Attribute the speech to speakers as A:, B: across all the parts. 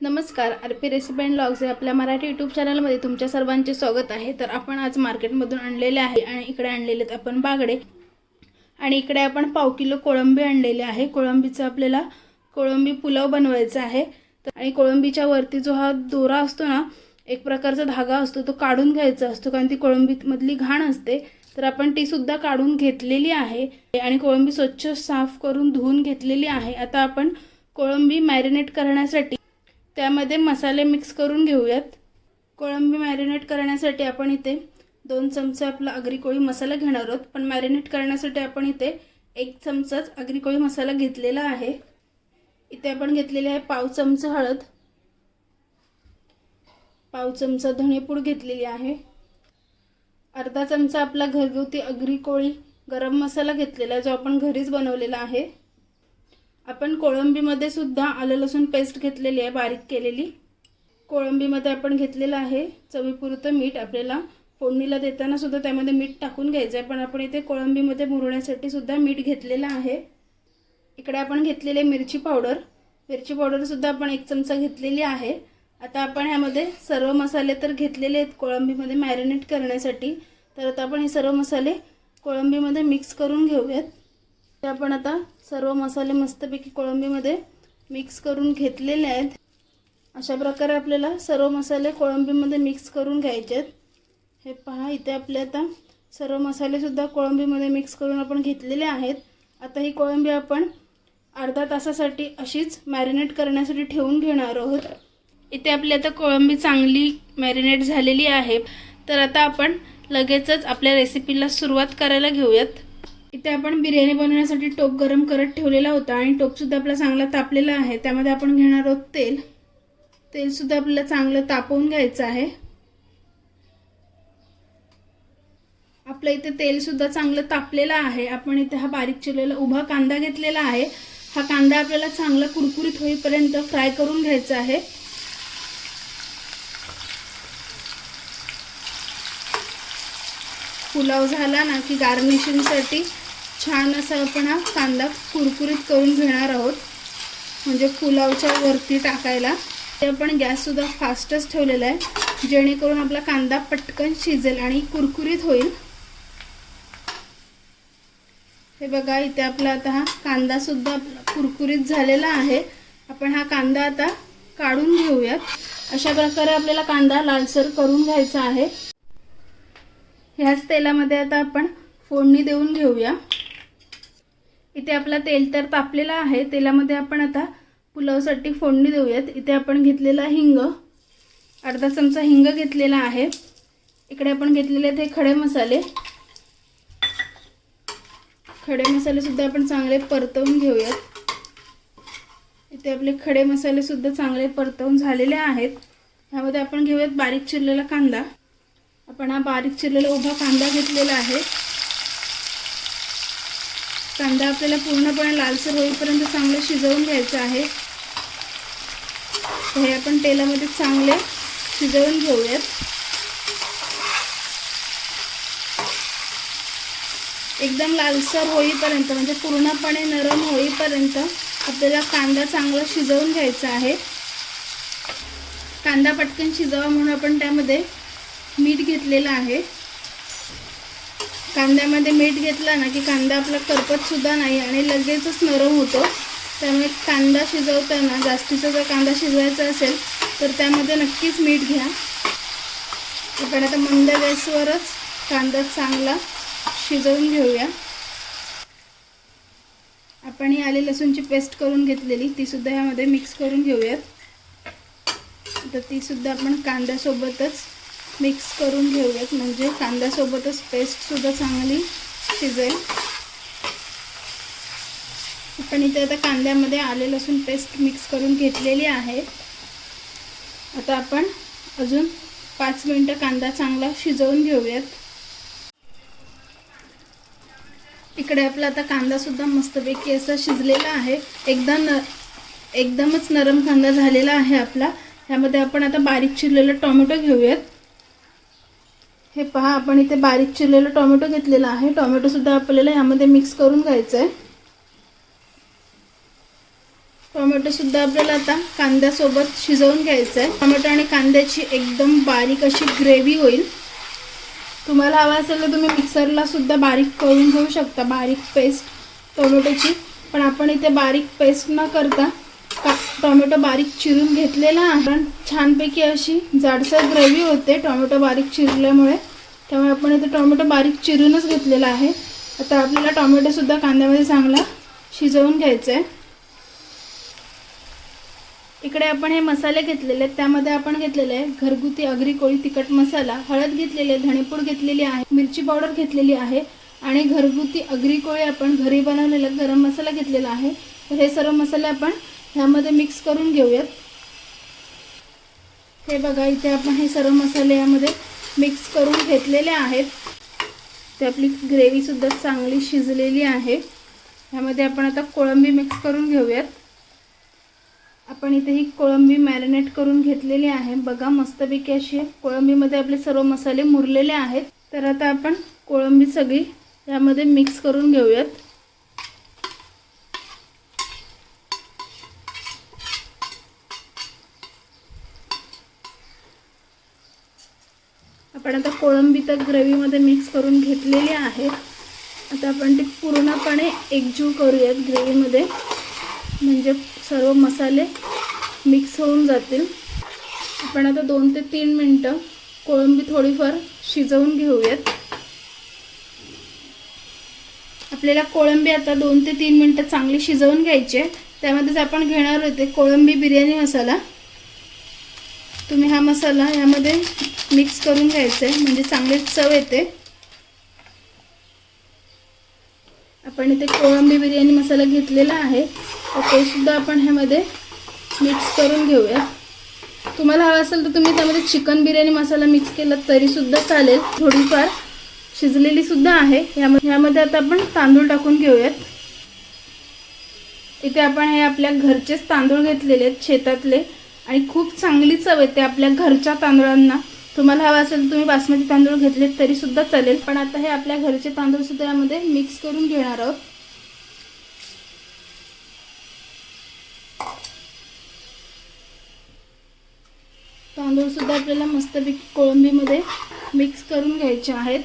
A: नमस्कार R P recipe and logs या आपल्या मराठी यूट्यूब चॅनलमध्ये तुमच्या सर्वांचे स्वागत आहे. तर आपण आज मार्केटमधून आणलेले आहे आणि इकडे आणलेले आहेत आपण बागडे. आणि इकडे आपण पाव किलो कोळंबी आणलेले आहे. कोळंबीचं आपल्याला कोळंबी पुलाव बनवायचा आहे. तर आणि कोळंबीच्या वरती जो हा दोरा असतो ना एक प्रकारचा धागा असतो तो काढून घ्यायचा असतो कारण ती कोळंबीमधली घाण असते. तर आपण तीसुद्धा काढून घेतलेली आहे. आणि कोळंबी स्वच्छ साफ करून धुवून घेतलेली आहे. आता आपण कोळंबी मॅरिनेट करण्यासाठी त्यामध्ये मसाले मिक्स करून घेऊयात. कोळंबी मॅरिनेट करण्यासाठी आपण इथे दोन चमचे आपला आगरी कोळी मसाला घेणार आहोत. पण मॅरिनेट करण्यासाठी आपण इथे एक चमचाच आगरी कोळी मसाला घेतलेला आहे. इथे आपण घेतलेले आहे पाव चमचा हळद. पाव चमचा धणेपूड घेतलेली आहे. अर्धा चमचा आपला घरगुती अगरी कोळी गरम मसाला घेतलेला आहे जो आपण घरीच बनवलेला आहे. आपण कोळंबीमध्ये सुद्धा आलं लसूण पेस्ट घेतलेली आहे बारीक केलेली. कोळंबीमध्ये आपण घेतलेलं आहे चवीपुरतं मीठ. आपल्याला फोडणीला देताना सुद्धा त्यामध्ये मीठ टाकून घ्यायचं आहे. पण आपण इथे कोळंबीमध्ये मुरण्यासाठी सुद्धा मीठ घेतलेलं आहे. इकडे आपण घेतलेले मिरची पावडर. मिरची पावडरसुद्धा आपण एक चमचा घेतलेली आहे. आता आपण ह्यामध्ये सर्व मसाले तर घेतलेले आहेत कोळंबीमध्ये मॅरिनेट करण्यासाठी. तर आता आपण हे सर्व मसाले कोळंबीमध्ये मिक्स करून घेऊयात. ते आपण आता सर्व मसाले मस्तपैकी कोळंबीमध्ये मिक्स करून घेतलेले आहेत. अशा प्रकारे आपल्याला सर्व मसाले कोळंबीमध्ये मिक्स करून घ्यायचे आहेत. हे पहा इथे आपले आता सर्व मसालेसुद्धा कोळंबीमध्ये मिक्स करून आपण घेतलेले आहेत. आता ही कोळंबी आपण अर्धा तासासाठी अशीच मॅरिनेट करण्यासाठी ठेवून घेणार आहोत. इथे आपली आता कोळंबी चांगली मॅरिनेट झालेली आहे. तर आता आपण लगेचच आपल्या रेसिपीला सुरुवात करायला घेऊयात. इथे आपण बिर्याणी बनवण्यासाठी टोप गरम करत ठेवलेला होता आणि टोपसुद्धा आपला चांगला तापलेला आहे. त्यामध्ये आपण घेणार आहोत तेल. तेलसुद्धा आपल्याला चांगलं तापवून घ्यायचं आहे. आपलं इथे तेलसुद्धा चांगलं तापलेलं आहे. आपण इथे हा बारीक चिरलेला उभा कांदा घेतलेला आहे. हा कांदा आपल्याला चांगला कुरकुरीत होईपर्यंत फ्राय करून घ्यायचा आहे. पुलाव झाला ना की गार्निशिंगसाठी छान असं आपण हा कांदा कुरकुरीत करून घेणार आहोत. म्हणजे पुलावच्या वरती टाकायला. ते आपण गॅससुद्धा फास्टच ठेवलेला आहे. जेणेकरून आपला कांदा पटकन शिजेल आणि कुरकुरीत होईल. हे बघा इथे आपला आता हा कांदासुद्धा कुरकुरीत झालेला आहे. आपण हा कांदा आता काढून घेऊयात. अशा प्रकारे आपल्याला कांदा लालसर करून घ्यायचा आहे. ह्याच तेलामध्ये आता आपण फोडणी देऊन घेऊया. इथे आपला तेल तर तापलेला आहे. तेलामध्ये आपण आता पुलावसाठी फोडणी देऊयात. इथे आपण घेतलेला हिंग. अर्धा चमचा हिंग घेतलेला आहे. इकडे आपण घेतलेले आहेत हे खडे मसाले. खडे मसालेसुद्धा आपण चांगले परतवून घेऊयात. इथे आपले खडे मसालेसुद्धा चांगले परतवून झालेले आहेत. ह्यामध्ये आपण घेऊयात बारीक चिरलेला कांदा. आपण हा बारीक चिरलेला उभा कांदा घेतलेला आहे. कांदा आपल्याला पूर्णपणे लालसर होईपर्यंत चांगलं शिजवून घ्यायचं आहे. हे आपण तेलामध्ये चांगले शिजवून घेऊयात. एकदम लालसर होईपर्यंत म्हणजे पूर्णपणे नरम होईपर्यंत आपल्याला कांदा चांगला शिजवून घ्यायचा आहे. कांदा पटकन शिजावा म्हणून आपण त्यामध्ये मीठ घेतलेलं आहे. कांद्यामध्ये मीठ घेतला ना की कांदा आपला करपतसुद्धा नाही आणि लगेचच नरम होतो. त्यामुळे कांदा शिजवताना जास्तीचा जर कांदा शिजवायचा असेल तर त्यामध्ये नक्कीच मीठ घ्या. आपण आता मंद गॅसवरच कांदा चांगला शिजवून घेऊया. आपण ही आले लसूणची पेस्ट करून घेतलेली तीसुद्धा ह्यामध्ये मिक्स करून घेऊयात. तर तीसुद्धा आपण कांद्यासोबतच मिक्स करून घेऊयात. म्हणजे कांद्यासोबतच पेस्टसुद्धा चांगली शिजेल. आपण इथे आता कांद्यामध्ये आले लसूण पेस्ट मिक्स करून घेतलेली आहे. आता आपण अजून पाच मिनटं कांदा चांगला शिजवून घेऊयात. इकडे आपला आता कांदासुद्धा मस्तपैकी असा शिजलेला आहे. एकदा न एकदमच नरम कांदा झालेला आहे आपला. ह्यामध्ये आपण आता बारीक चिरलेलं टोमॅटो घेऊयात. हे पहा आपण इथे बारीक चिरलेलं टोमॅटो घेतलेला आहे. टोमॅटोसुद्धा आपल्याला ह्यामध्ये मिक्स करून घ्यायचं आहे टोमॅटोसुद्धा आपल्याला आता कांद्यासोबत शिजवून घ्यायचं आहे टोमॅटो आणि कांद्याची एकदम बारीक अशी ग्रेव्ही होईल. तुम्हाला हवा असेल तर तुम्ही मिक्सरला सुद्धा बारीक करून घेऊ शकता. बारीक पेस्ट टोमॅटोची. पण आपण इथे बारीक पेस्ट न करता टोमॅटो बारीक चिरून घेतलेला आहे. पण छानपैकी अशी जाडसर ग्रेव्ही होते टोमॅटो बारीक चिरल्यामुळे. त्यामुळे आपण इथे टोमॅटो बारीक चिरूनच घेतलेला आहे. आता आपल्याला टोमॅटोसुद्धा कांद्यामध्ये चांगला शिजवून घ्यायचा आहे इकडे आपण हे मसाले घेतलेले आहेत. त्यामध्ये आपण घेतलेले आहे घरगुती अगरी कोळी तिखट मसाला हळद घेतलेली आहे धणेपूड घेतलेली आहे मिरची पावडर घेतलेली आहे आणि घरगुती अगरी कोळी आपण घरी बनवलेला गरम मसाला घेतलेला आहे. तर हे सर्व मसाले आपण ह्यामध्ये मिक्स करून घेऊयात. हे बघा इथे आपण हे सर्व मसाले यामध्ये मिक्स करून घेतलेले आहेत. ते आपली ग्रेव्हीसुद्धा चांगली शिजलेली आहे. ह्यामध्ये आपण आता कोळंबी मिक्स करून घेऊयात. आपण इथे ही कोळंबी मॅरिनेट करून घेतलेली आहे. बघा मस्तपैकी अशी कोळंबीमध्ये आपले सर्व मसाले मुरलेले आहेत. तर आता आपण कोळंबी सगळी यामध्ये मिक्स करून घेऊयात. आपण आता कोळंबी तर ग्रेव्हीमध्ये मिक्स करून घेतलेली आहे आता आपण ती पूर्णपणे एकजीव करूयात ग्रेव्हीमध्ये. म्हणजे सर्व मसाले मिक्स होऊन जातील. आपण आता दोन ते तीन मिनटं कोळंबी थोडीफार शिजवून घेऊयात. आपल्याला कोळंबी आता दोन ते तीन मिनटं चांगली शिजवून घ्यायची आहे. त्यामध्येच आपण घेणार होते कोळंबी बिर्याणी मसाला. तुम्ही हा मसाला यामध्ये मिक्स करून घ्यायचा आहे. म्हणजे चांगली चव येते. आपण इथे कोळंबी बिर्याणी मसाला घेतलेला आहे. तर ते सुद्धा आपण ह्यामध्ये मिक्स करून घेऊया. तुम्हाला हवं असेल तर तुम्ही त्यामध्ये चिकन बिर्याणी मसाला मिक्स केला तरीसुद्धा चालेल. थोडीफार शिजलेली सुद्धा आहे. यामध्ये ह्यामध्ये आता आपण तांदूळ टाकून घेऊयात. इथे आपण हे आपल्या घरचेच तांदूळ घेतलेले आहेत शेतातले. आणि खूप चांगली चव येते आपल्या घरच्या तांदळांना. तुम्हाला हवं असेल तुम्ही बासमती तांदूळ घेतले तरी सुद्धा चालेल. पण आता हे आपल्या घरचे तांदूळ सुद्धा यामध्ये मिक्स करून घेणार आहोत. तांदूळ सुद्धा आपल्याला मस्तपैकी कोळंबीमध्ये मिक्स करून घ्यायचे आहेत.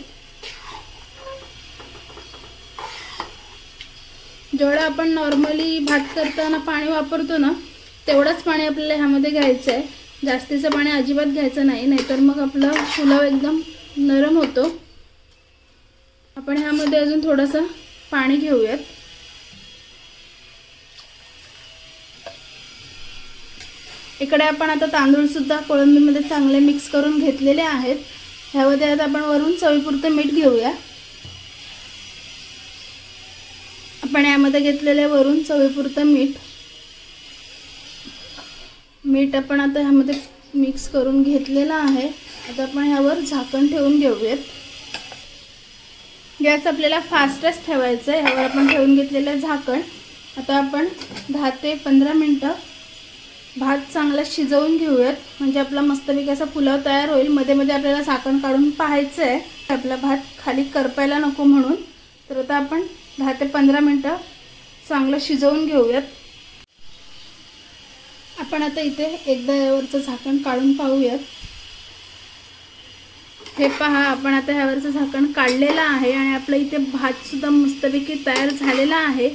A: जेवढं आपण नॉर्मली भात करताना पाणी वापरतो ना तेवढंच पाणी आपल्याला ह्यामध्ये घ्यायचं आहे जास्तीचं पाणी अजिबात घ्यायचं नाही नाहीतर मग आपला पुलाव एकदम नरम होतो. आपण ह्यामध्ये अजून थोडंसं पाणी घेऊयात. इकडे आपण आता तांदूळ सुद्धा कोळंबीमध्ये चांगले मिक्स करून घेतलेले आहेत. ह्यामध्ये आता आपण वरून चवीपुरतं मीठ घेऊया. आपण यामध्ये घेतलेले वरून चवीपुरतं मीठ. मीठ आपण आता ह्यामध्ये मिक्स करून घेतलेलं आहे. आता आपण ह्यावर झाकण ठेवून घेऊयात. गॅस आपल्याला फास्टच ठेवायचं आहे. ह्यावर आपण ठेवून घेतलेलं झाकण. आता आपण दहा ते पंधरा मिनटं भात चांगला शिजवून घेऊयात. म्हणजे आपला मस्तपैकी असा पुलाव तयार होईल. मध्ये मध्ये आपल्याला झाकण काढून पाहायचं आहे आपला भात खाली करपायला नको म्हणून. तर आता आपण दहा ते पंधरा मिनटं चांगलं शिजवून घेऊयात. आपण आता इथे एकदा यावरचं झाकण काढून पाहूयात. हे पहा आपण आता ह्यावरचं झाकण काढलेलं आहे आणि आपलं इथे भातसुद्धा मस्तपैकी तयार झालेला आहे.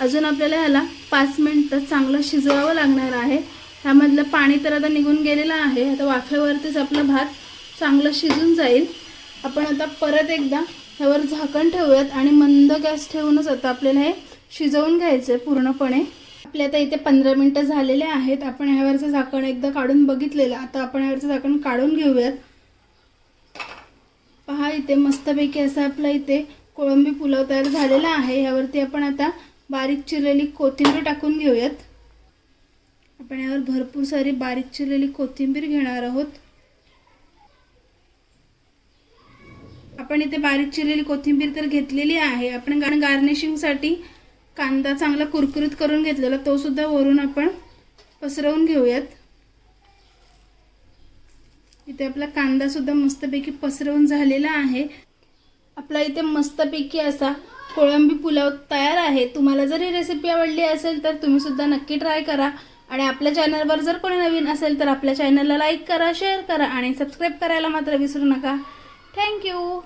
A: अजून आपल्याला ह्याला पाच मिनटं चांगलं शिजवावं लागणार आहे. ह्यामधलं पाणी तर आता निघून गेलेलं आहे. आता वाफेवरतीच आपला भात चांगलं शिजून जाईल. आपण आता परत एकदा ह्यावर झाकण ठेवूयात आणि मंद गॅस ठेवूनच आता आपल्याला हे शिजवून घ्यायचं आहे पूर्णपणे. आपले आता इथे पंधरा मिनटं झालेले आहेत. आपण ह्यावरचं झाकण एकदा काढून बघितलेलं. आता आपण ह्यावरचं झाकण काढून घेऊयात. पहा इथे मस्तपैकी असं आपला इथे कोळंबी पुलाव तयार झालेला आहे. ह्यावरती आपण आता बारीक चिरलेली कोथिंबीर टाकून घेऊयात. आपण यावर भरपूर सारी बारीक चिरलेली कोथिंबीर घेणार आहोत. आपण इथे बारीक चिरलेली कोथिंबीर तर घेतलेली आहे. आपण गार् गार्निशिंगसाठी कांदा चांगला कुरकुरीत करून घेतलेला तो सुद्धा वरून आपण पसरवून घेऊयात. इथे आपला कांदा सुद्धा मस्तपैकी पसरवून झालेला आहे. आपला इथे मस्तपैकी असा कोळंबी पुलाव तयार आहे. तुम्हाला जर ही रेसिपी आवडली असेल तर तुम्ही सुद्धा नक्की ट्राय करा. आणि आपल्या चॅनलवर जर कोणी नवीन असेल तर आपल्या चॅनलला लाईक करा शेअर करा आणि सबस्क्राईब करायला मात्र विसरू नका. थँक्यू